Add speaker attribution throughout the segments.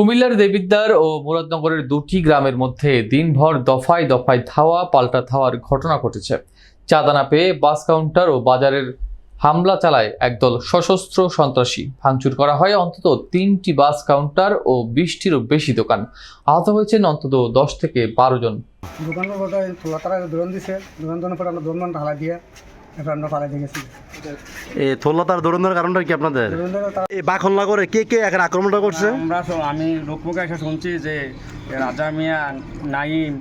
Speaker 1: কুমিল্লার দেবিদ্বার ও মুরাদনগরের দুটি গ্রামের মধ্যে দিনভর দফায় দফায় ধাওয়া, পাল্টা ধাওয়ার ঘটনা ঘটেছে। চাঁদানা পেয়ে বাস কাউন্টার ও বাজারের হামলা চালায় একদল সশস্ত্র সন্ত্রাসী। ভাঙচুর করা হয় অন্তত তিনটি বাস কাউন্টার ও বিশটিরও বেশি দোকান। আহত হয়েছেন অন্তত দশ থেকে বারো জন।
Speaker 2: দোকান দিয়ে এরপর আমরা পালাই গেছি।
Speaker 3: এ থল্লাতার দৌড়ানোর কারণটা কি আপনাদের? এই বাখল্লা করে কে কে এখন আক্রমণটা করছে?
Speaker 4: আমরা আমি লোকমুখে এসে শুনছি যে রাজা মিয়া নাইম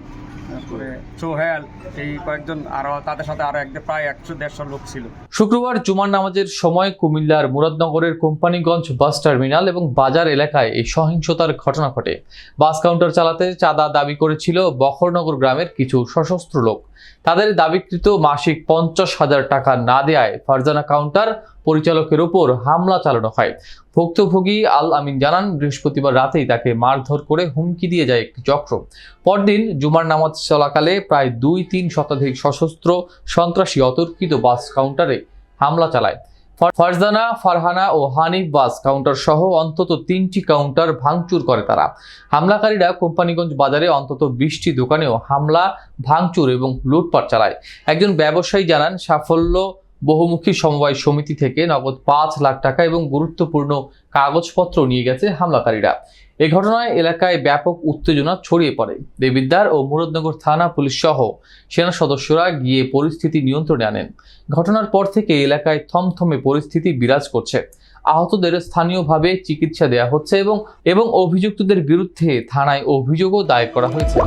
Speaker 1: শুক্রবার জুমার নামাজের সময় কুমিল্লার মুরাদনগরের কোম্পানিগঞ্জ বাস টার্মিনাল এবং বাজার এলাকায় এই সহিংসতার ঘটনা ঘটে। বাস কাউন্টার চালাতে চাঁদা দাবি করেছিল বখরনগর গ্রামের কিছু সশস্ত্র লোক। তাদের দাবিকৃত মাসিক পঞ্চাশ হাজার টাকা না দেয়ায় ফারজানা কাউন্টার পরিচালকের ওপর হামলা চালানো হয়। ভুক্তভোগী আল আমিন জানান, বৃহস্পতিবার রাতেই তাকে মারধর করে হুমকি দিয়ে যায় একটি চক্র। পরদিন জুমার নামাজ চলাকালে প্রায় দুই তিন শতাধিক সশস্ত্র সন্ত্রাসী অতর্কিত বাস কাউন্টারে হামলা চালায়। ফর- ফারজানা, ফারহানা ও হানিফ বাস কাউন্টার সহ অন্তত তিনটি কাউন্টার ভাঙচুর করে তারা। হামলাকারীরা কোম্পানিগঞ্জ বাজারে অন্তত বিশটি দোকানেও হামলা, ভাঙচুর এবং লুটপাট চালায়। একজন ব্যবসায়ী জানান, সাফল্য বহুমুখী সমবায় সমিতি থেকে নগদ পাঁচ লাখ টাকা এবং গুরুত্বপূর্ণ কাগজপত্র নিয়ে গেছে হামলাকারীরা। এ ঘটনায় এলাকায় ব্যাপক উত্তেজনা ছড়িয়ে পড়ে। দেবিদ্বার ও মুরদনগর থানা পুলিশ সহ সেনা সদস্যরা গিয়ে পরিস্থিতি নিয়ন্ত্রণে আনেন। ঘটনার পর থেকে এলাকায় থমথমে পরিস্থিতি বিরাজ করছে। আহতদের স্থানীয়ভাবে চিকিৎসা দেওয়া হচ্ছে এবং এবং অভিযুক্তদের বিরুদ্ধে থানায় অভিযোগও দায়ের করা হয়েছে।